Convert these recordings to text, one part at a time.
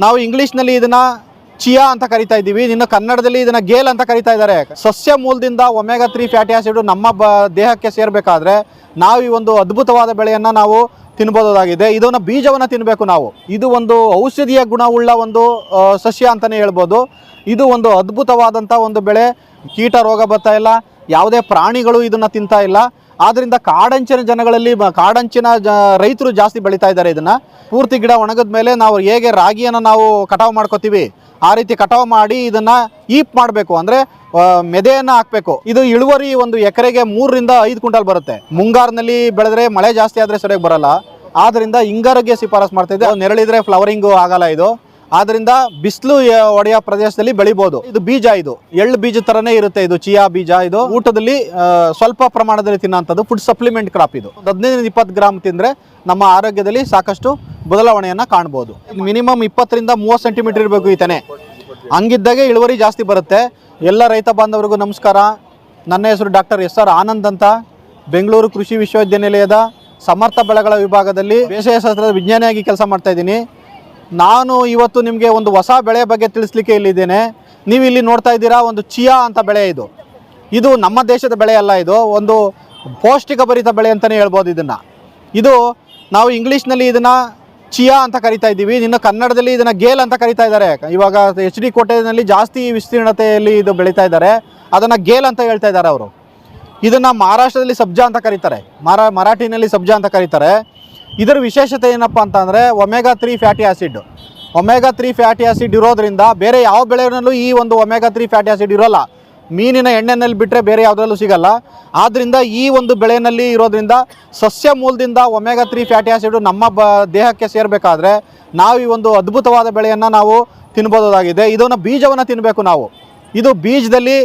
ನಾವು ಇಂಗ್ಲೀಷ್ನಲ್ಲಿ ಇದನ್ನ ಚಿಯಾ ಅಂತ ಕರಿತಾ ಇದ್ದೀವಿ. ಇನ್ನು ಕನ್ನಡದಲ್ಲಿ ಇದನ್ನ ಗೇಲ್ ಅಂತ ಕರಿತಾ ಇದ್ದಾರೆ. ಸಸ್ಯ ಮೂಲದಿಂದ ಒಮೆಗಾ ತ್ರೀ ಫ್ಯಾಟಿ ಆಸಿಡ್ ನಮ್ಮ ಬ ದೇಹಕ್ಕೆ ಸೇರಬೇಕಾದ್ರೆ ನಾವು ಈ ಒಂದು ಅದ್ಭುತವಾದ ಬೆಳೆಯನ್ನು ನಾವು ತಿನ್ಬೋದಾಗಿದೆ. ಇದನ್ನ ಬೀಜವನ್ನು ತಿನ್ನಬೇಕು ನಾವು. ಇದು ಒಂದು ಔಷಧೀಯ ಗುಣವುಳ್ಳ ಒಂದು ಸಸ್ಯ ಅಂತಲೇ ಹೇಳ್ಬೋದು. ಇದು ಒಂದು ಅದ್ಭುತವಾದಂಥ ಒಂದು ಬೆಳೆ. ಕೀಟ ರೋಗ ಬರ್ತಾ ಇಲ್ಲ. ಯಾವುದೇ ಪ್ರಾಣಿಗಳು ಇದನ್ನು ತಿಂತಾ ಇಲ್ಲ. ಆದ್ದರಿಂದ ಕಾಡಂಚಿನ ಜನಗಳಲ್ಲಿ ಕಾಡಂಚಿನ ಜ ರೈತರು ಜಾಸ್ತಿ ಬೆಳೀತಾ ಇದ್ದಾರೆ ಇದನ್ನ. ಪೂರ್ತಿ ಗಿಡ ಒಣಗಿದ ಮೇಲೆ ನಾವು ಹೇಗೆ ರಾಗಿಯನ್ನು ನಾವು ಕಟಾವು ಮಾಡ್ಕೋತೀವಿ, ಆ ರೀತಿ ಕಟಾವು ಮಾಡಿ ಇದನ್ನ ಈಪ್ ಮಾಡಬೇಕು. ಅಂದ್ರೆ ಮೆದೆಯನ್ನ ಹಾಕಬೇಕು. ಇದು ಇಳುವರಿ ಒಂದು ಎಕರೆಗೆ ಮೂರರಿಂದ ಐದು ಕ್ವಿಂಟಲ್ ಬರುತ್ತೆ. ಮುಂಗಾರಿನಲ್ಲಿ ಬೆಳೆದ್ರೆ ಮಳೆ ಜಾಸ್ತಿ ಆದ್ರೆ ಸರಿಯಾಗಿ ಬರಲ್ಲ. ಆದ್ರಿಂದ ಹಿಂಗಾರಿಗೆ ಶಿಫಾರಸ್ ಮಾಡ್ತಾ ನೆರಳಿದ್ರೆ ಫ್ಲವರಿಂಗು ಆಗಲ್ಲ ಇದು. ಆದ್ರಿಂದ ಬಿಸಿಲು ಒಡೆಯ ಪ್ರದೇಶದಲ್ಲಿ ಬೆಳಿಬಹುದು ಇದು ಬೀಜ ಇದು. ಎಳ್ಳು ಬೀಜ ತರನೇ ಇರುತ್ತೆ ಇದು, ಚಿಯಾ ಬೀಜ ಇದು. ಊಟದಲ್ಲಿ ಸ್ವಲ್ಪ ಪ್ರಮಾಣದಲ್ಲಿ ತಿನ್ನೋಂಥದ್ದು ಫುಡ್ ಸಪ್ಲಿಮೆಂಟ್ ಕ್ರಾಪ್ ಇದು. ಹದಿನೈದರಿಂದ ಹದಿನೈದು ಇಪ್ಪತ್ತು ಗ್ರಾಮ್ ತಿಂದ್ರೆ ನಮ್ಮ ಆರೋಗ್ಯದಲ್ಲಿ ಸಾಕಷ್ಟು ಬದಲಾವಣೆಯನ್ನು ಕಾಣ್ಬೋದು. ಮಿನಿಮಮ್ ಇಪ್ಪತ್ತರಿಂದ ಮೂವತ್ತು ಸೆಂಟಿಮೀಟರ್ ಇರಬೇಕು ಈ ತೆನೆ ಹಂಗಿದ್ದಾಗೆ ಇಳುವರಿ ಜಾಸ್ತಿ ಬರುತ್ತೆ. ಎಲ್ಲ ರೈತ ಬಾಂಧವರಿಗೂ ನಮಸ್ಕಾರ. ನನ್ನ ಹೆಸರು ಡಾಕ್ಟರ್ ಎಸ್ ಆರ್ ಆನಂದ್ ಅಂತ. ಬೆಂಗಳೂರು ಕೃಷಿ ವಿಶ್ವವಿದ್ಯಾನಿಲಯದ ಸಮರ್ಥ ಬೆಳೆಗಳ ವಿಭಾಗದಲ್ಲಿ ಬೇಸಾಯ ಶಾಸ್ತ್ರದ ವಿಜ್ಞಾನಿಯಾಗಿ ಕೆಲಸ ಮಾಡ್ತಾ ಇದ್ದೀನಿ. ನಾನು ಇವತ್ತು ನಿಮಗೆ ಒಂದು ಹೊಸ ಬೆಳೆ ಬಗ್ಗೆ ತಿಳಿಸ್ಲಿಕ್ಕೆ ಇಲ್ಲಿದ್ದೇನೆ. ನೀವು ಇಲ್ಲಿ ನೋಡ್ತಾ ಇದ್ದೀರಾ, ಒಂದು ಚಿಯಾ ಅಂತ ಬೆಳೆ ಇದು. ಇದು ನಮ್ಮ ದೇಶದ ಬೆಳೆ ಅಲ್ಲ ಇದು, ಒಂದು ಪೌಷ್ಟಿಕ ಭರಿತ ಬೆಳೆ ಅಂತಲೇ ಹೇಳ್ಬೋದು ಇದನ್ನು. ಇದು ನಾವು ಇಂಗ್ಲೀಷ್ನಲ್ಲಿ ಇದನ್ನು ಚಿಯಾ ಅಂತ ಕರಿತಾ ಇದ್ದೀವಿ, ಇನ್ನು ಕನ್ನಡದಲ್ಲಿ ಇದನ್ನು ಗೇಲ್ ಅಂತ ಕರಿತಾ ಇದ್ದಾರೆ. ಇವಾಗ ಎಚ್ ಡಿ ಕೋಟೆಯಲ್ಲಿ ಜಾಸ್ತಿ ವಿಸ್ತೀರ್ಣತೆಯಲ್ಲಿ ಇದು ಬೆಳೀತಾ ಇದ್ದಾರೆ, ಅದನ್ನು ಗೇಲ್ ಅಂತ ಹೇಳ್ತಾ ಇದ್ದಾರೆ ಅವರು. ಇದನ್ನು ಮಹಾರಾಷ್ಟ್ರದಲ್ಲಿ ಸಬ್ಜಾ ಅಂತ ಕರೀತಾರೆ. ಮಾರಾ ಮರಾಠಿನಲ್ಲಿ ಸಬ್ಜಾ ಅಂತ ಕರೀತಾರೆ. ಇದರ ವಿಶೇಷತೆ ಏನಪ್ಪ ಅಂತಂದರೆ omega three fatty acid. Omega three fatty acid ಇರೋದ್ರಿಂದ ಬೇರೆ ಯಾವ ಬೆಳೆನಲ್ಲೂ ಈ ಒಂದು ಒಮೆಗಾ ತ್ರೀ ಫ್ಯಾಟಿ ಆಸಿಡ್ ಇರೋಲ್ಲ. ಮೀನಿನ ಎಣ್ಣೆನಲ್ಲಿ ಬಿಟ್ಟರೆ ಬೇರೆ ಯಾವುದರಲ್ಲೂ ಸಿಗಲ್ಲ. ಆದ್ದರಿಂದ ಈ ಒಂದು ಬೆಳೆಯಲ್ಲಿ ಇರೋದ್ರಿಂದ ಸಸ್ಯ ಮೂಲದಿಂದ ಒಮೆಗಾ ತ್ರೀ ಫ್ಯಾಟಿ ಆಸಿಡ್ ನಮ್ಮ ಬ ದೇಹಕ್ಕೆ ಸೇರಬೇಕಾದ್ರೆ ನಾವು ಈ ಒಂದು ಅದ್ಭುತವಾದ ಬೆಳೆಯನ್ನು ನಾವು ತಿನ್ಬೋದಾಗಿದೆ. ಇದನ್ನು ಬೀಜವನ್ನು ತಿನ್ನಬೇಕು ನಾವು. ಇದು ಬೀಜದಲ್ಲಿ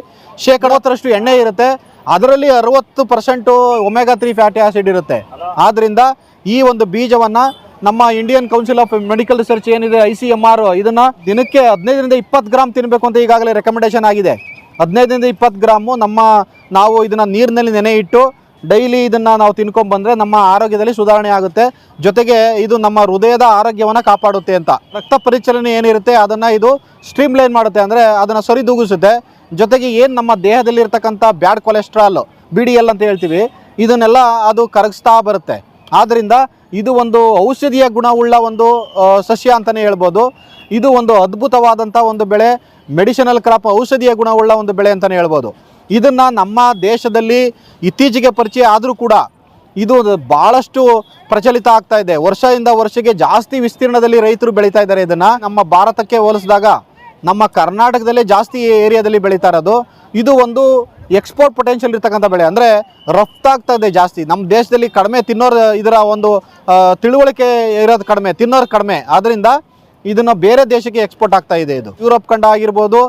ಶೇಕಡವತ್ತರಷ್ಟು ಎಣ್ಣೆ ಇರುತ್ತೆ. ಅದರಲ್ಲಿ ಅರವತ್ತು percent omega three fatty acid ಇರುತ್ತೆ. ಆದ್ದರಿಂದ ಈ ಒಂದು ಬೀಜವನ್ನು ನಮ್ಮ Indian council of medical research ಏನಿದೆ, ಐ ಸಿ ಎಂ ಆರ್, ಇದನ್ನು ದಿನಕ್ಕೆ ಹದಿನೈದರಿಂದ ಇಪ್ಪತ್ತು ಗ್ರಾಮ್ ತಿನ್ನಬೇಕು ಅಂತ ಈಗಾಗಲೇ ರೆಕಮೆಂಡೇಷನ್ ಆಗಿದೆ. ಹದಿನೈದರಿಂದ ಇಪ್ಪತ್ತು ಗ್ರಾಮು ನಮ್ಮ ನಾವು ಇದನ್ನು ನೀರಿನಲ್ಲಿ ನೆನೆ ಇಟ್ಟು ಡೈಲಿ ಇದನ್ನು ನಾವು ತಿನ್ಕೊಂಡ್ಬಂದ್ರೆ ನಮ್ಮ ಆರೋಗ್ಯದಲ್ಲಿ ಸುಧಾರಣೆ ಆಗುತ್ತೆ. ಜೊತೆಗೆ ಇದು ನಮ್ಮ ಹೃದಯದ ಆರೋಗ್ಯವನ್ನು ಕಾಪಾಡುತ್ತೆ ಅಂತ. ರಕ್ತ ಪರಿಚಲನೆ ಏನಿರುತ್ತೆ ಅದನ್ನು ಇದು ಸ್ಟ್ರೀಮ್ ಲೈನ್ ಮಾಡುತ್ತೆ ಅಂದರೆ ಅದನ್ನು ಸರಿದೂಗಿಸುತ್ತೆ ಜೊತೆಗೆ ಏನು ನಮ್ಮ ದೇಹದಲ್ಲಿ ಇರ್ತಕ್ಕಂಥ bad cholesterol B D L ಅಂತ ಹೇಳ್ತೀವಿ, ಇದನ್ನೆಲ್ಲ ಅದು ಕರಗಿಸ್ತಾ ಬರುತ್ತೆ. ಆದ್ದರಿಂದ ಇದು ಒಂದು ಔಷಧೀಯ ಗುಣವುಳ್ಳ ಒಂದು ಸಸ್ಯ ಅಂತಲೇ ಹೇಳ್ಬೋದು. ಇದು ಒಂದು ಅದ್ಭುತವಾದಂಥ ಒಂದು ಬೆಳೆ ಮೆಡಿಸಿನಲ್ ಕ್ರಾಪ್ ಔಷಧೀಯ ಗುಣವುಳ್ಳ ಒಂದು ಬೆಳೆ ಅಂತಲೇ ಹೇಳ್ಬೋದು. ಇದನ್ನು ನಮ್ಮ ದೇಶದಲ್ಲಿ ಇತ್ತೀಚೆಗೆ ಪರಿಚಯ ಆದರೂ ಕೂಡ ಇದು ಭಾಳಷ್ಟು ಪ್ರಚಲಿತ ಆಗ್ತಾ ಇದೆ. ವರ್ಷದಿಂದ ವರ್ಷಕ್ಕೆ ಜಾಸ್ತಿ ವಿಸ್ತೀರ್ಣದಲ್ಲಿ ರೈತರು ಬೆಳೀತಾ ಇದ್ದಾರೆ ಇದನ್ನು. ನಮ್ಮ ಭಾರತಕ್ಕೆ ಹೋಲಿಸಿದಾಗ ನಮ್ಮ ಕರ್ನಾಟಕದಲ್ಲೇ ಜಾಸ್ತಿ ಏರಿಯಾದಲ್ಲಿ ಬೆಳೀತಾ ಇರೋದು. ಇದು ಒಂದು ಎಕ್ಸ್ಪೋರ್ಟ್ ಪೊಟೆನ್ಷಿಯಲ್ ಇರ್ತಕ್ಕಂಥ ಬೆಳೆ. ಅಂದರೆ ರಫ್ತಾಗ್ತಾ ಇದೆ ಜಾಸ್ತಿ. ನಮ್ಮ ದೇಶದಲ್ಲಿ ಕಡಿಮೆ ತಿನ್ನೋರು ಇದರ ಒಂದು ತಿಳುವಳಿಕೆ ಇರೋದು ಕಡಿಮೆ, ತಿನ್ನೋರು ಕಡಿಮೆ. ಆದ್ದರಿಂದ ಇದನ್ನು ಬೇರೆ ದೇಶಕ್ಕೆ ಎಕ್ಸ್ಪೋರ್ಟ್ ಆಗ್ತಾ ಇದೆ ಇದು. ಯುರೋಪ್ ಖಂಡ ಆಗಿರ್ಬೋದು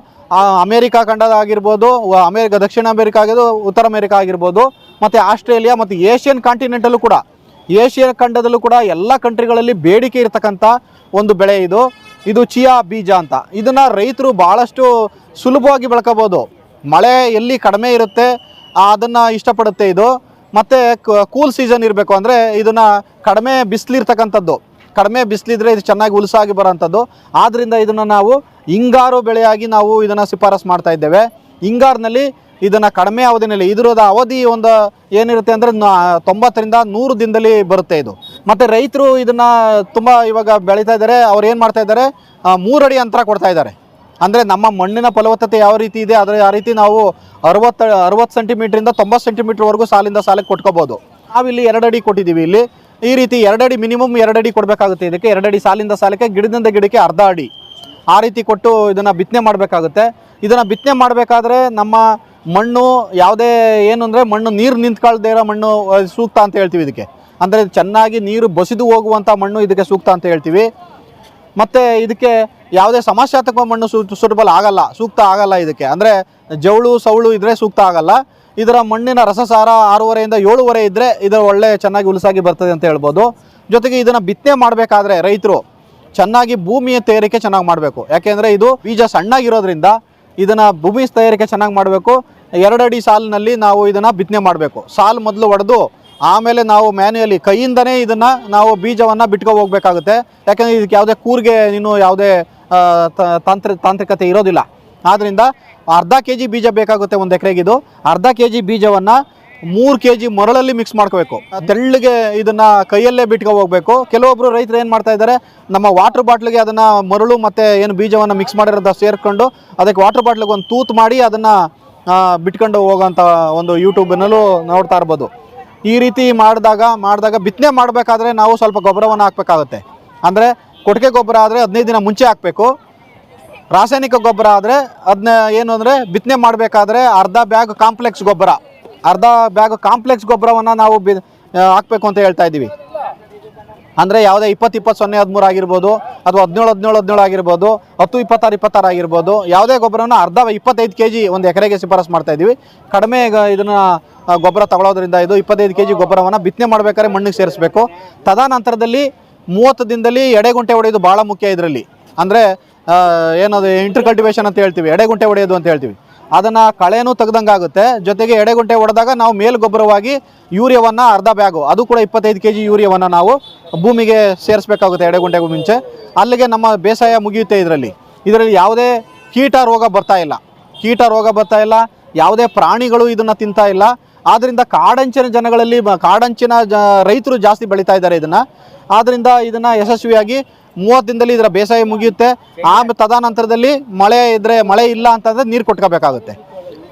ಅಮೇರಿಕಾ ಖಂಡದ ಆಗಿರ್ಬೋದು ಅಮೇರಿಕ, ದಕ್ಷಿಣ ಅಮೇರಿಕಾ ಆಗಿರ್ಬೋದು, ಉತ್ತರ ಅಮೇರಿಕಾ ಆಗಿರ್ಬೋದು, ಮತ್ತು ಆಸ್ಟ್ರೇಲಿಯಾ ಮತ್ತು ಏಷ್ಯನ್ ಕಾಂಟಿನೆಂಟಲ್ಲೂ ಕೂಡ, ಏಷ್ಯಾ ಖಂಡದಲ್ಲೂ ಕೂಡ ಎಲ್ಲ ಕಂಟ್ರಿಗಳಲ್ಲಿ ಬೇಡಿಕೆ ಇರತಕ್ಕಂಥ ಒಂದು ಬೆಳೆ ಇದು. ಇದು ಚಿಯಾ ಬೀಜ ಅಂತ. ಇದನ್ನು ರೈತರು ಭಾಳಷ್ಟು ಸುಲಭವಾಗಿ ಬೆಳ್ಕೋಬೋದು. ಮಳೆ ಎಲ್ಲಿ ಕಡಿಮೆ ಇರುತ್ತೆ, ಅದನ್ನು ಇಷ್ಟಪಡುತ್ತೆ ಇದು. ಮತ್ತು ಕೂಲ್ ಸೀಸನ್ ಇರಬೇಕು ಅಂದರೆ ಇದನ್ನು ಕಡಿಮೆ ಬಿಸಿಲಿರ್ತಕ್ಕಂಥದ್ದು. ಕಡಿಮೆ ಬಿಸಿಲಿದ್ರೆ ಇದು ಚೆನ್ನಾಗಿ ಉಲ್ಸಾಗಿ ಬರೋಂಥದ್ದು. ಆದ್ದರಿಂದ ಇದನ್ನು ನಾವು ಹಿಂಗಾರು ಬೆಳೆಯಾಗಿ ನಾವು ಇದನ್ನು ಶಿಫಾರಸು ಮಾಡ್ತಾ ಇದ್ದೇವೆ. ಹಿಂಗಾರಿನಲ್ಲಿ ಇದನ್ನು ಕಡಿಮೆ ಅವಧಿನಲ್ಲಿ, ಇದರದ ಅವಧಿ ಒಂದು ಏನಿರುತ್ತೆ ಅಂದರೆ ತೊಂಬತ್ತರಿಂದ ನೂರು ದಿನದಲ್ಲಿ ಬರುತ್ತೆ ಇದು. ಮತ್ತು ರೈತರು ಇದನ್ನು ತುಂಬ ಇವಾಗ ಬೆಳೀತಾ ಇದ್ದಾರೆ. ಅವ್ರು ಏನು ಮಾಡ್ತಾ ಇದ್ದಾರೆ? ಮೂರಡಿ ಅಂತರ ಕೊಡ್ತಾ ಇದ್ದಾರೆ. ಅಂದರೆ ನಮ್ಮ ಮಣ್ಣಿನ ಫಲವತ್ತತೆ ಯಾವ ರೀತಿ ಇದೆ, ಅದರ ಆ ರೀತಿ ನಾವು ಅರವತ್ತು ಅರವತ್ತು ಸೆಂಟಿಮೀಟ್ರಿಂದ ತೊಂಬತ್ತು ಸೆಂಟಿಮೀಟ್ರ್ವರೆಗೂ ಸಾಲಿಂದ ಸಾಲಕ್ಕೆ ಕೊಟ್ಕೋಬೋದು. ನಾವಿಲ್ಲಿ ಎರಡು ಅಡಿ ಕೊಟ್ಟಿದ್ದೀವಿ ಇಲ್ಲಿ. ಈ ರೀತಿ ಎರಡಡಿ ಮಿನಿಮಮ್ ಎರಡಡಿ ಕೊಡಬೇಕಾಗುತ್ತೆ. ಇದಕ್ಕೆ ಎರಡಡಿ ಸಾಲಿಂದ ಸಾಲಕ್ಕೆ ಗಿಡದಿಂದ ಗಿಡಕ್ಕೆ ಅರ್ಧ ಅಡಿ. ಆ ರೀತಿ ಕೊಟ್ಟು ಇದನ್ನು ಬಿತ್ತನೆ ಮಾಡಬೇಕಾಗುತ್ತೆ. ಇದನ್ನು ಬಿತ್ತನೆ ಮಾಡಬೇಕಾದ್ರೆ ನಮ್ಮ ಮಣ್ಣು ಯಾವುದೇ ಏನು ಅಂದರೆ ಮಣ್ಣು ನೀರು ನಿಂತ್ಕೊಳ್ದೇ ಇರೋ ಮಣ್ಣು ಸೂಕ್ತ ಅಂತ ಹೇಳ್ತೀವಿ ಇದಕ್ಕೆ. ಅಂದರೆ ಚೆನ್ನಾಗಿ ನೀರು ಬಸಿದು ಹೋಗುವಂಥ ಮಣ್ಣು ಇದಕ್ಕೆ ಸೂಕ್ತ ಅಂತ ಹೇಳ್ತೀವಿ. ಮತ್ತು ಇದಕ್ಕೆ ಯಾವುದೇ ಸಮಸ್ಯಾತ್ಮಕ ಮಣ್ಣು ಸೂ ಸೂಟಬಲ್ ಆಗಲ್ಲ, ಸೂಕ್ತ ಆಗಲ್ಲ ಇದಕ್ಕೆ. ಅಂದರೆ ಜವಳು ಸವಳು ಇದ್ದರೆ ಸೂಕ್ತ ಆಗಲ್ಲ. ಇದರ ಮಣ್ಣಿನ ರಸಸಾರ ಆರೂವರೆಯಿಂದ ಏಳುವರೆ ಇದ್ದರೆ ಇದರ ಒಳ್ಳೆ ಚೆನ್ನಾಗಿ ಉಲಸಾಗಿ ಬರ್ತದೆ ಅಂತ ಹೇಳ್ಬೋದು. ಜೊತೆಗೆ ಇದನ್ನು ಬಿತ್ತನೆ ಮಾಡಬೇಕಾದ್ರೆ ರೈತರು ಚೆನ್ನಾಗಿ ಭೂಮಿಯ ತಯಾರಿಕೆ ಚೆನ್ನಾಗಿ ಮಾಡಬೇಕು. ಯಾಕೆಂದರೆ ಇದು ಬೀಜ ಸಣ್ಣಾಗಿರೋದ್ರಿಂದ ಇದನ್ನು ಭೂಮಿ ತಯಾರಿಕೆ ಚೆನ್ನಾಗಿ ಮಾಡಬೇಕು. ಎರಡಡಿ ಸಾಲಿನಲ್ಲಿ ನಾವು ಇದನ್ನು ಬಿತ್ತನೆ ಮಾಡಬೇಕು. ಸಾಲು ಮೊದಲು ಒಡೆದು ಆಮೇಲೆ ನಾವು ಮ್ಯಾನ್ಯಲಿ ಕೈಯಿಂದನೇ ಇದನ್ನು ನಾವು ಬೀಜವನ್ನು ಬಿಟ್ಕೊ ಹೋಗ್ಬೇಕಾಗುತ್ತೆ. ಯಾಕಂದ್ರೆ ಇದಕ್ಕೆ ಯಾವುದೇ ಕೂರ್ಗೆ ನೀನು ಯಾವುದೇ ತಾಂತ್ರಿಕ ತಾಂತ್ರಿಕತೆ ಇರೋದಿಲ್ಲ. ಆದ್ದರಿಂದ ಅರ್ಧ ಕೆ ಜಿ ಬೀಜ ಬೇಕಾಗುತ್ತೆ ಒಂದು ಎಕರೆಗಿದು ಅರ್ಧ ಕೆ ಜಿ ಬೀಜವನ್ನು ಮೂರು ಕೆ ಜಿ ಮರಳಲ್ಲಿ ಮಿಕ್ಸ್ ಮಾಡ್ಕೋಬೇಕು. ತೆಳ್ಳಗೆ ಇದನ್ನ ಕೈಯಲ್ಲೇ ಬಿಟ್ಕೊ ಹೋಗ್ಬೇಕು. ಕೆಲವೊಬ್ರು ರೈತರು ಏನು ಮಾಡ್ತಾ ಇದ್ದಾರೆ, ನಮ್ಮ ವಾಟರ್ ಬಾಟ್ಲಿಗೆ ಅದನ್ನ ಮರಳು ಮತ್ತೆ ಏನು ಬೀಜವನ್ನು ಮಿಕ್ಸ್ ಮಾಡಿರೋದ ಸೇರ್ಕೊಂಡು ಅದಕ್ಕೆ ವಾಟರ್ ಬಾಟ್ಲಿಗೆ ಒಂದು ತೂತು ಮಾಡಿ ಅದನ್ನ ಬಿಟ್ಕೊಂಡು ಹೋಗೋಂಥ ಒಂದು ಯೂಟ್ಯೂಬ್ನಲ್ಲೂ ನೋಡ್ತಾ ಇರ್ಬೋದು. ಈ ರೀತಿ ಮಾಡಿದಾಗ ಮಾಡಿದಾಗ ಬಿತ್ತನೆ ಮಾಡಬೇಕಾದ್ರೆ ನಾವು ಸ್ವಲ್ಪ ಗೊಬ್ಬರವನ್ನು ಹಾಕಬೇಕಾಗುತ್ತೆ. ಅಂದರೆ ಕೊಟ್ಟಿಗೆ ಗೊಬ್ಬರ ಆದರೆ ಹದಿನೈದು ದಿನ ಮುಂಚೆ ಹಾಕಬೇಕು. ರಾಸಾಯನಿಕ ಗೊಬ್ಬರ ಆದರೆ ಅದನ್ನ ಏನು ಅಂದರೆ ಬಿತ್ತನೆ ಮಾಡಬೇಕಾದ್ರೆ ಅರ್ಧ ಬ್ಯಾಗ್ ಕಾಂಪ್ಲೆಕ್ಸ್ ಗೊಬ್ಬರ. ಅರ್ಧ ಬ್ಯಾಗ್ ಕಾಂಪ್ಲೆಕ್ಸ್ ಗೊಬ್ಬರವನ್ನು ನಾವು ಬಿ ಹಾಕಬೇಕು ಅಂತ ಹೇಳ್ತಾ ಇದ್ದೀವಿ. ಅಂದರೆ ಯಾವುದೇ ಇಪ್ಪತ್ತು ಇಪ್ಪತ್ತು, ಸೊನ್ನೆ, ಹದಿಮೂರು ಆಗಿರ್ಬೋದು ಅಥವಾ ಹದಿನೇಳು ಹದಿನೇಳು ಹದಿನೇಳು ಆಗಿರ್ಬೋದು, ಹತ್ತು, ಇಪ್ಪತ್ತಾರು ಇಪ್ಪತ್ತಾರು ಆಗಿರ್ಬೋದು, ಯಾವುದೇ ಗೊಬ್ಬರನ ಅರ್ಧ ಇಪ್ಪತ್ತೈದು ಕೆ ಜಿ ಒಂದು ಎಕರೆಗೆ ಶಿಫಾರಸು ಮಾಡ್ತಾ ಇದ್ದೀವಿ. ಕಡಿಮೆ ಇದನ್ನ ಗೊಬ್ಬರ ತಗೊಳ್ಳೋದ್ರಿಂದ ಇದು ಇಪ್ಪತ್ತೈದು ಕೆ ಜಿ ಗೊಬ್ಬರವನ್ನು ಬಿತ್ತನೆ ಮಾಡಬೇಕಾದ್ರೆ ಮಣ್ಣಿಗೆ ಸೇರಿಸಬೇಕು. ತದನಂತರದಲ್ಲಿ ಮೂವತ್ತು ದಿನದಲ್ಲಿ ಎಡೆಗುಂಟೆ ಹೊಡೆಯೋದು ಭಾಳ ಮುಖ್ಯ ಇದರಲ್ಲಿ. ಅಂದರೆ ಏನದು ಇಂಟರ್ ಕಲ್ಟಿವೇಶನ್ ಅಂತ ಹೇಳ್ತೀವಿ, ಎಡೆಗುಂಟೆ ಹೊಡೆಯೋದು ಅಂತ ಹೇಳ್ತೀವಿ. ಅದನ್ನು ಕಳೆನೂ ತೆಗ್ದಂಗೆ ಆಗುತ್ತೆ. ಜೊತೆಗೆ ಎಡೆಗುಂಟೆ ಹೊಡೆದಾಗ ನಾವು ಮೇಲು ಗೊಬ್ಬರವಾಗಿ ಯೂರಿಯಾವನ್ನು ಅರ್ಧ ಬ್ಯಾಗು, ಅದು ಕೂಡ ಇಪ್ಪತ್ತೈದು ಕೆ ಜಿ ಯೂರಿಯಾವನ್ನು ನಾವು ಭೂಮಿಗೆ ಸೇರಿಸಬೇಕಾಗುತ್ತೆ ಎಡೆಗುಂಟೆಗೂ ಮುಂಚೆ. ಅಲ್ಲಿಗೆ ನಮ್ಮ ಬೇಸಾಯ ಮುಗಿಯುತ್ತೆ ಇದರಲ್ಲಿ. ಇದರಲ್ಲಿ ಯಾವುದೇ ಕೀಟ ರೋಗ ಬರ್ತಾ ಇಲ್ಲ. ಕೀಟ ರೋಗ ಬರ್ತಾ ಇಲ್ಲ, ಯಾವುದೇ ಪ್ರಾಣಿಗಳು ಇದನ್ನು ತಿಂತಾ ಇಲ್ಲ. ಆದ್ದರಿಂದ ಕಾಡಂಚಿನ ಜನಗಳಲ್ಲಿ, ಕಾಡಂಚಿನ ರೈತರು ಜಾಸ್ತಿ ಬೆಳೀತಾ ಇದ್ದಾರೆ ಇದನ್ನು. ಆದ್ದರಿಂದ ಇದನ್ನು ಯಶಸ್ವಿಯಾಗಿ ಮೂವತ್ತು ದಿನದಲ್ಲಿ ಇದರ ಬೇಸಾಯ ಮುಗಿಯುತ್ತೆ. ಆಮೇಲೆ ತದನಂತರದಲ್ಲಿ ಮಳೆ ಇದ್ರೆ ಮಳೆ ಇಲ್ಲ ಅಂತಂದ್ರೆ ನೀರು ಕೊಟ್ಕೋಬೇಕಾಗುತ್ತೆ.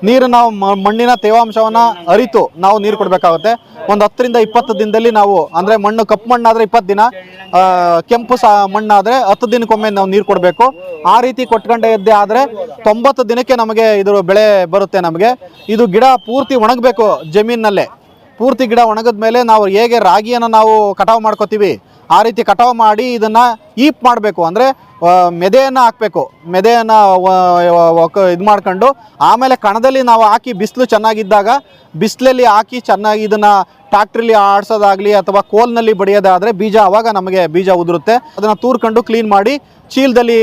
ನೀರು ನಾವು ಮಣ್ಣಿನ ತೇವಾಂಶವನ್ನು ಅರಿತು ನಾವು ನೀರು ಕೊಡಬೇಕಾಗುತ್ತೆ. ಒಂದು ಹತ್ತರಿಂದ ಇಪ್ಪತ್ತು ದಿನದಲ್ಲಿ ನಾವು, ಅಂದರೆ ಮಣ್ಣು ಕಪ್ಪು ಮಣ್ಣಾದರೆ ಇಪ್ಪತ್ತು ದಿನ ಕೆಂಪು ಸಹ ಮಣ್ಣಾದರೆ ಹತ್ತು ದಿನಕ್ಕೊಮ್ಮೆ ನಾವು ನೀರು ಕೊಡಬೇಕು. ಆ ರೀತಿ ಕೊಟ್ಕೊಂಡೇ ಇದ್ದೇ ಆದರೆ ತೊಂಬತ್ತು ದಿನಕ್ಕೆ ನಮಗೆ ಇದು ಬೆಳೆ ಬರುತ್ತೆ ನಮಗೆ. ಇದು ಗಿಡ ಪೂರ್ತಿ ಒಣಗಬೇಕು ಜಮೀನಿನಲ್ಲೇ ಪೂರ್ತಿ ಗಿಡ ಒಣಗಿದ ಮೇಲೆ ನಾವು ಹೇಗೆ ರಾಗಿಯನ್ನು ನಾವು ಕಟಾವು ಮಾಡ್ಕೋತೀವಿ ಆ ರೀತಿ ಕಟಾವು ಮಾಡಿ ಇದನ್ನು ಈಪ್ ಮಾಡಬೇಕು. ಅಂದರೆ ಮೆದೆಯನ್ನು ಹಾಕಬೇಕು. ಮೆದೆಯನ್ನು ಇದು ಮಾಡ್ಕೊಂಡು ಆಮೇಲೆ ಕಣದಲ್ಲಿ ನಾವು ಹಾಕಿ ಬಿಸಿಲು ಚೆನ್ನಾಗಿದ್ದಾಗ, ಬಿಸಿಲಲ್ಲಿ ಹಾಕಿ ಚೆನ್ನಾಗಿ ಇದನ್ನು ಟ್ಯಾಕ್ಟ್ರಿಲಿ ಆಡಿಸೋದಾಗಲಿ ಅಥವಾ ಕೋಲ್ನಲ್ಲಿ ಬಡಿಯೋದಾದರೆ ಬೀಜ ಆವಾಗ ನಮಗೆ ಬೀಜ ಉದುರುತ್ತೆ. ಅದನ್ನು ತೂರ್ಕೊಂಡು ಕ್ಲೀನ್ ಮಾಡಿ ಚೀಲದಲ್ಲಿ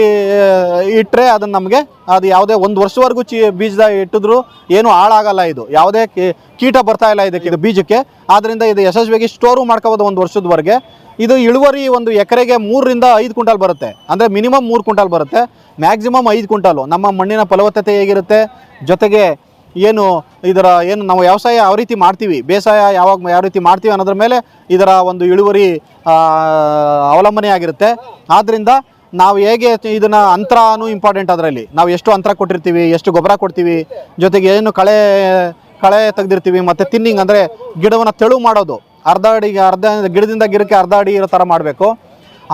ಇಟ್ಟರೆ ಅದನ್ನು ನಮಗೆ ಅದು ಯಾವುದೇ ಒಂದು ವರ್ಷವರೆಗೂ ಚೀ, ಬೀಜದ ಇಟ್ಟಿದ್ರು ಏನು ಹಾಳಾಗಲ್ಲ ಇದು. ಯಾವುದೇ ಕೀಟ ಬರ್ತಾ ಇಲ್ಲ ಇದಕ್ಕೆ, ಇದು ಬೀಜಕ್ಕೆ. ಆದ್ದರಿಂದ ಇದು ಯಶಸ್ವಿಯಾಗಿ ಸ್ಟೋರು ಮಾಡ್ಕೋಬೋದು ಒಂದು ವರ್ಷದವರೆಗೆ. ಇದು ಇಳುವರಿ ಒಂದು ಎಕರೆಗೆ ಮೂರರಿಂದ ಐದು ಕ್ವಿಂಟಲ್ ಬರುತ್ತೆ. ಅಂದರೆ ಮಿನಿಮಮ್ ಮೂರು ಕ್ವಿಂಟಲ್ ಬರುತ್ತೆ. ಮ್ಯಾಕ್ಸಿಮಮ್ ಐದು ಕ್ವಿಂಟಾಲು. ನಮ್ಮ ಮಣ್ಣಿನ ಫಲವತ್ತತೆ ಹೇಗಿರುತ್ತೆ? ಜೊತೆಗೆ ಏನು ಇದರ ಏನು ನಾವು ವ್ಯವಸಾಯ ಯಾವ ರೀತಿ ಮಾಡ್ತೀವಿ? ಬೇಸಾಯ ಯಾವಾಗ ಯಾವ ರೀತಿ ಮಾಡ್ತೀವಿ ಅನ್ನೋದ್ರ ಮೇಲೆ ಇದರ ಒಂದು ಇಳುವರಿ ಅವಲಂಬನೆ ಆಗಿರುತ್ತೆ. ಆದ್ದರಿಂದ ನಾವು ಹೇಗೆ ಇದನ್ನು ಅಂತರನೂ ಇಂಪಾರ್ಟೆಂಟ್ ಅದರಲ್ಲಿ. ನಾವು ಎಷ್ಟು ಅಂತರ ಕೊಟ್ಟಿರ್ತೀವಿ, ಎಷ್ಟು ಗೊಬ್ಬರ ಕೊಡ್ತೀವಿ, ಜೊತೆಗೆ ಏನು ಕಳೆ ಕಳೆ ತೆಗೆದಿರ್ತೀವಿ, ಮತ್ತು ತಿನ್ನಿಂಗ್ ಅಂದರೆ ಗಿಡವನ್ನು ತೆಳು ಮಾಡೋದು. ಅರ್ಧ ಅಡಿಗೆ, ಅರ್ಧ ಗಿಡದಿಂದ ಗಿಡಕ್ಕೆ ಅರ್ಧ ಅಡಿ ಇರೋ ಥರ ಮಾಡಬೇಕು.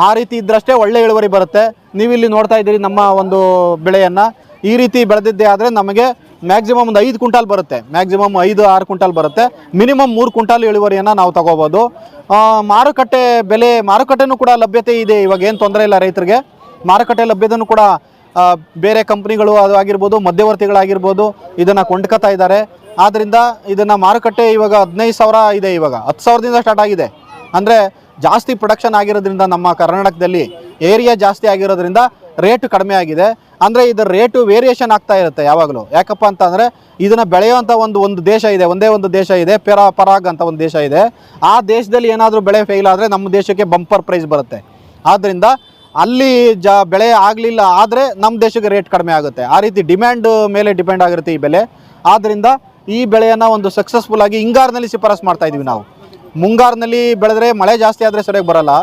ಆ ರೀತಿ ಇದ್ದರಷ್ಟೇ ಒಳ್ಳೆ ಇಳುವರಿ ಬರುತ್ತೆ. ನೀವಿಲ್ಲಿ ನೋಡ್ತಾ ಇದ್ದೀರಿ ನಮ್ಮ ಒಂದು ಬೆಳೆಯನ್ನು. ಈ ರೀತಿ ಬೆಳೆದಿದ್ದೇ ಆದರೆ ನಮಗೆ ಮ್ಯಾಕ್ಸಿಮಮ್ ಒಂದು ಐದು ಕ್ವಿಂಟಾಲ್ ಬರುತ್ತೆ. ಮ್ಯಾಕ್ಸಿಮಮ್ ಐದು, ಆರು ಕ್ವಿಂಟಾಲ್ ಬರುತ್ತೆ. ಮಿನಿಮಮ್ ಮೂರು ಕ್ವಿಂಟಾಲ್ ಇಳುವರಿಯನ್ನು ನಾವು ತಗೋಬೋದು. ಮಾರುಕಟ್ಟೆ ಬೆಲೆ, ಮಾರುಕಟ್ಟೆನೂ ಕೂಡ ಲಭ್ಯತೆ ಇದೆ. ಇವಾಗ ಏನು ತೊಂದರೆ ಇಲ್ಲ ರೈತರಿಗೆ. ಮಾರುಕಟ್ಟೆ ಲಭ್ಯತೆನೂ ಕೂಡ ಬೇರೆ ಕಂಪ್ನಿಗಳು ಅದು ಆಗಿರ್ಬೋದು, ಮಧ್ಯವರ್ತಿಗಳಾಗಿರ್ಬೋದು ಇದನ್ನು ಕೊಂಡ್ಕೊತಾ ಇದ್ದಾರೆ. ಆದ್ದರಿಂದ ಇದನ್ನು ಮಾರುಕಟ್ಟೆ ಇವಾಗ ಹದಿನೈದು ಸಾವಿರ ಇದೆ ಇವಾಗ. ಹತ್ತು ಸಾವಿರದಿಂದ ಸ್ಟಾರ್ಟ್ ಆಗಿದೆ. ಅಂದರೆ ಜಾಸ್ತಿ ಪ್ರೊಡಕ್ಷನ್ ಆಗಿರೋದ್ರಿಂದ ನಮ್ಮ ಕರ್ನಾಟಕದಲ್ಲಿ ಏರಿಯಾ ಜಾಸ್ತಿ ಆಗಿರೋದ್ರಿಂದ ರೇಟ್ ಕಡಿಮೆ ಆಗಿದೆ. ಅಂದರೆ ಇದರ ರೇಟು ವೇರಿಯೇಷನ್ ಆಗ್ತಾ ಇರುತ್ತೆ ಯಾವಾಗಲೂ. ಯಾಕಪ್ಪ ಅಂತಂದರೆ ಇದನ್ನು ಬೆಳೆಯುವಂಥ ಒಂದು ಒಂದು ದೇಶ ಇದೆ. ಒಂದೇ ಒಂದು ದೇಶ ಇದೆ. ಪೆರಾ, ಪರಾಗ್ ಅಂತ ಒಂದು ದೇಶ ಇದೆ. ಆ ದೇಶದಲ್ಲಿ ಏನಾದರೂ ಬೆಳೆ ಫೇಲ್ ಆದರೆ ನಮ್ಮ ದೇಶಕ್ಕೆ ಬಂಪರ್ ಪ್ರೈಸ್ ಬರುತ್ತೆ. ಆದ್ದರಿಂದ ಅಲ್ಲಿ ಜ ಬೆಳೆ ಆಗಲಿಲ್ಲ ಆದರೆ ನಮ್ಮ ದೇಶಕ್ಕೆ ರೇಟ್ ಕಡಿಮೆ ಆಗುತ್ತೆ. ಆ ರೀತಿ ಡಿಮ್ಯಾಂಡ್ ಮೇಲೆ ಡಿಪೆಂಡ್ ಆಗಿರುತ್ತೆ ಈ ಬೆಲೆ ಆದ್ದರಿಂದ ಈ ಬೆಳೆಯನ್ನು ಒಂದು ಸಕ್ಸಸ್ಫುಲ್ ಆಗಿ ಹಿಂಗಾರಿನಲ್ಲಿ ಶಿಫಾರಸು ಮಾಡ್ತಾ ಇದ್ದೀವಿ ನಾವು. ಮುಂಗಾರಿನಲ್ಲಿ ಬೆಳೆದ್ರೆ ಮಳೆ ಜಾಸ್ತಿ ಆದರೆ ಸರಿಯಾಗಿ ಬರಲ್ಲ.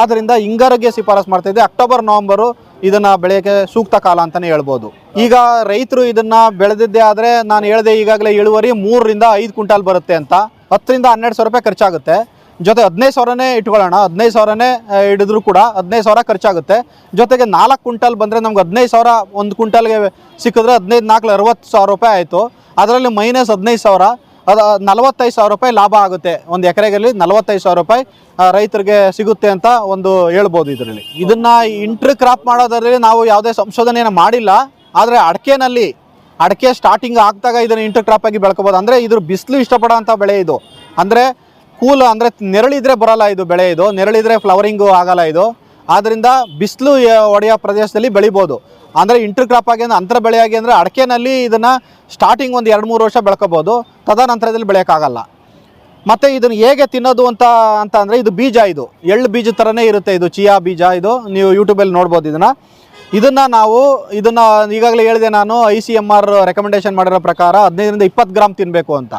ಆದ್ದರಿಂದ ಹಿಂಗಾರಿಗೆ ಶಿಫಾರಸು ಮಾಡ್ತಾ ಅಕ್ಟೋಬರ್ ನವಂಬರು ಇದನ್ನು ಬೆಳೆಯೋಕ್ಕೆ ಸೂಕ್ತ ಕಾಲ ಅಂತಲೇ ಹೇಳ್ಬೋದು. ಈಗ ರೈತರು ಇದನ್ನು ಬೆಳೆದಿದ್ದೇ ಆದರೆ ನಾನು ಹೇಳಿದೆ ಈಗಾಗಲೇ ಇಳುವರಿ ಮೂರರಿಂದ ಐದು ಕ್ವಿಂಟಾಲ್ ಬರುತ್ತೆ ಅಂತ. ಹತ್ತರಿಂದ ಹನ್ನೆರಡು ಸಾವಿರ ರೂಪಾಯಿ ಖರ್ಚಾಗುತ್ತೆ. ಜೊತೆ ಹದಿನೈದು ಸಾವಿರನೇ ಇಟ್ಕೊಳ್ಳೋಣ. ಹದಿನೈದು ಸಾವಿರನೇ ಹಿಡಿದ್ರು ಕೂಡ ಹದಿನೈದು ಸಾವಿರ ಖರ್ಚಾಗುತ್ತೆ. ಜೊತೆಗೆ ನಾಲ್ಕು ಕ್ವಿಂಟಲ್ ಬಂದರೆ ನಮ್ಗೆ ಹದಿನೈದು ಸಾವಿರ ಒಂದು ಕ್ವಿಂಟಲ್ಗೆ ಸಿಕ್ಕಿದ್ರೆ ಹದಿನೈದು ನಾಲ್ಕು ಅರವತ್ತು ಸಾವಿರ ರೂಪಾಯಿ ಆಯಿತು. ಅದರಲ್ಲಿ ಮೈನಸ್ ಹದಿನೈದು ಸಾವಿರ, ಅದು ನಲವತ್ತೈದು ಸಾವಿರ ರೂಪಾಯಿ ಲಾಭ ಆಗುತ್ತೆ. ಒಂದು ಎಕರೆಗಲ್ಲಿ ನಲವತ್ತೈದು ಸಾವಿರ ರೂಪಾಯಿ ರೈತರಿಗೆ ಸಿಗುತ್ತೆ ಅಂತ ಒಂದು ಹೇಳ್ಬೋದು ಇದರಲ್ಲಿ. ಇದನ್ನು ಇಂಟ್ರ್ ಕ್ರಾಪ್ ಮಾಡೋದರಲ್ಲಿ ನಾವು ಯಾವುದೇ ಸಂಶೋಧನೆಯನ್ನು ಮಾಡಿಲ್ಲ. ಆದರೆ ಅಡಕೆನಲ್ಲಿ, ಅಡಕೆ ಸ್ಟಾರ್ಟಿಂಗ್ ಆಗ್ದಾಗ ಇದನ್ನು ಇಂಟರ್ ಕ್ರಾಪ್ ಆಗಿ ಬೆಳ್ಕೋಬೋದು. ಅಂದರೆ ಇದ್ರ ಬಿಸಿಲು ಇಷ್ಟಪಡೋ ಅಂಥ ಬೆಳೆ ಇದು. ಅಂದರೆ ಕೂಲ್ ಅಂದರೆ ನೆರಳಿದ್ರೆ ಬರಲ್ಲ ಇದು ಬೆಳೆ ಇದು, ನೆರಳಿದ್ರೆ ಫ್ಲವರಿಂಗು ಆಗಲ್ಲ ಇದು. ಆದ್ದರಿಂದ ಬಿಸಿಲು ಒಡೆಯೋ ಪ್ರದೇಶದಲ್ಲಿ ಬೆಳಿಬೋದು. ಅಂದರೆ ಇಂಟರ್ ಕ್ರಾಪ್ ಆಗಿ ಅಂದರೆ ಅಂತರ ಬೆಳೆಯಾಗಿ ಅಂದರೆ ಅಡಕೆನಲ್ಲಿ ಇದನ್ನು ಸ್ಟಾರ್ಟಿಂಗ್ ಒಂದು ಎರಡು ಮೂರು ವರ್ಷ ಬೆಳ್ಕೊಬೋದು. ತದನಂತರದಲ್ಲಿ ಬೆಳೆಯೋಕ್ಕಾಗಲ್ಲ. ಮತ್ತು ಇದನ್ನು ಹೇಗೆ ತಿನ್ನೋದು ಅಂತ ಅಂತ ಅಂದರೆ ಇದು ಬೀಜ ಇದು. ಎಳ್ಳು ಬೀಜ ಥರನೇ ಇರುತ್ತೆ ಇದು, ಚಿಯಾ ಬೀಜ ಇದು. ನೀವು ಯೂಟ್ಯೂಬಲ್ಲಿ ನೋಡ್ಬೋದು ಇದನ್ನು. ಇದನ್ನು ನಾವು, ಇದನ್ನು ಈಗಾಗಲೇ ಹೇಳಿದೆ ನಾನು I C M R recommendation ಮಾಡಿರೋ ಪ್ರಕಾರ ಹದಿನೈದರಿಂದ ಇಪ್ಪತ್ತು ಗ್ರಾಮ್ ತಿನ್ನಬೇಕು ಅಂತ.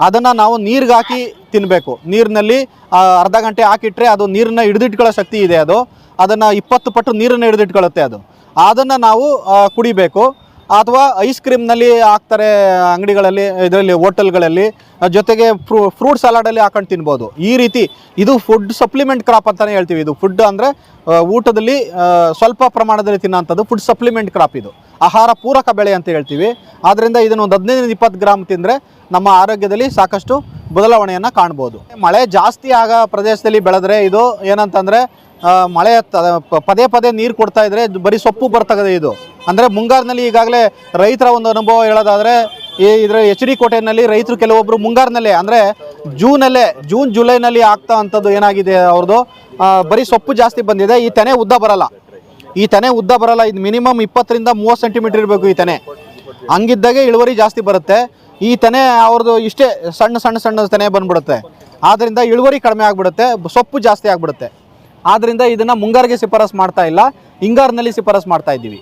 ಅದನ್ನು ನಾವು ನೀರಿಗೆ ಹಾಕಿ ತಿನ್ನಬೇಕು ನೀರಿನಲ್ಲಿ ಅರ್ಧ ಗಂಟೆ ಹಾಕಿಟ್ರೆ ಅದು ನೀರನ್ನ ಹಿಡಿದಿಟ್ಕೊಳ್ಳೋ ಶಕ್ತಿ ಇದೆ ಅದು. ಅದನ್ನು ಇಪ್ಪತ್ತು ಪಟ್ಟು ನೀರನ್ನು ಹಿಡಿದಿಟ್ಕೊಳ್ಳುತ್ತೆ ಅದು. ಅದನ್ನು ನಾವು ಕುಡಿಬೇಕು. ಅಥವಾ ಐಸ್ ಕ್ರೀಮ್ನಲ್ಲಿ ಹಾಕ್ತಾರೆ ಅಂಗಡಿಗಳಲ್ಲಿ, ಇದರಲ್ಲಿ ಹೋಟೆಲ್ಗಳಲ್ಲಿ, ಜೊತೆಗೆ ಫ್ರೂ, ಫ್ರೂಟ್ ಸಲಾಡಲ್ಲಿ ಹಾಕೊಂಡು ತಿನ್ಬೋದು. ಈ ರೀತಿ ಇದು ಫುಡ್ ಸಪ್ಲಿಮೆಂಟ್ ಕ್ರಾಪ್ ಅಂತಲೇ ಹೇಳ್ತೀವಿ. ಇದು ಫುಡ್ ಅಂದರೆ ಊಟದಲ್ಲಿ ಸ್ವಲ್ಪ ಪ್ರಮಾಣದಲ್ಲಿ ತಿನ್ನೋಂಥದ್ದು ಫುಡ್ ಸಪ್ಲಿಮೆಂಟ್ ಕ್ರಾಪ್ ಇದು. ಆಹಾರ ಪೂರಕ ಬೆಳೆ ಅಂತ ಹೇಳ್ತೀವಿ. ಆದ್ದರಿಂದ ಇದನ್ನು ಒಂದು ಹದಿನೈದರಿಂದ ಇಪ್ಪತ್ತು ಗ್ರಾಮ್ ತಿಂದರೆ ನಮ್ಮ ಆರೋಗ್ಯದಲ್ಲಿ ಸಾಕಷ್ಟು ಬದಲಾವಣೆಯನ್ನು ಕಾಣ್ಬೋದು. ಮಳೆ ಜಾಸ್ತಿ ಆಗ ಪ್ರದೇಶದಲ್ಲಿ ಬೆಳೆದ್ರೆ ಇದು ಏನಂತಂದರೆ ಮಳೆ ಪದೇ ಪದೇ ನೀರು ಕೊಡ್ತಾ ಇದ್ರೆ ಇದು ಬರೀ ಸೊಪ್ಪು ಬರ್ತದೆ ಇದು. ಅಂದರೆ ಮುಂಗಾರಿನಲ್ಲಿ ಈಗಾಗಲೇ ರೈತರ ಒಂದು ಅನುಭವ ಹೇಳೋದಾದರೆ, ಈ ಇದರ ಎಚ್ ಡಿ ಕೋಟೆನಲ್ಲಿ ರೈತರು ಕೆಲವೊಬ್ಬರು ಮುಂಗಾರಿನಲ್ಲೇ, ಅಂದರೆ ಜೂನಲ್ಲೇ, ಜೂನ್ ಜುಲೈನಲ್ಲಿ ಆಗ್ತಾ ಅಂಥದ್ದು ಏನಾಗಿದೆ ಅವ್ರದ್ದು? ಬರೀ ಸೊಪ್ಪು ಜಾಸ್ತಿ ಬಂದಿದೆ, ಈ ತೆನೆ ಉದ್ದ ಬರಲ್ಲ. ಈ ತೆನೆ ಉದ್ದ ಬರಲ್ಲ, ಇದು ಮಿನಿಮಮ್ ಇಪ್ಪತ್ತರಿಂದ ಮೂವತ್ತು ಸೆಂಟಿಮೀಟರ್ ಇರಬೇಕು ಈ ತೆನೆ. ಹಂಗಿದ್ದಾಗೆ ಇಳುವರಿ ಜಾಸ್ತಿ ಬರುತ್ತೆ. ಈ ತೆನೆ ಅವ್ರದ್ದು ಇಷ್ಟೇ ಸಣ್ಣ ಸಣ್ಣ ಸಣ್ಣ ತೆನೆ ಬಂದ್ಬಿಡುತ್ತೆ. ಆದ್ದರಿಂದ ಇಳುವರಿ ಕಡಿಮೆ ಆಗಿಬಿಡುತ್ತೆ, ಸೊಪ್ಪು ಜಾಸ್ತಿ ಆಗಿಬಿಡುತ್ತೆ. ಆದ್ದರಿಂದ ಇದನ್ನು ಮುಂಗಾರಿಗೆ ಶಿಫಾರಸ್ ಮಾಡ್ತಾ ಇಲ್ಲ, ಹಿಂಗಾರಿನಲ್ಲಿ ಶಿಫಾರಸು ಮಾಡ್ತಾ ಇದ್ದೀವಿ.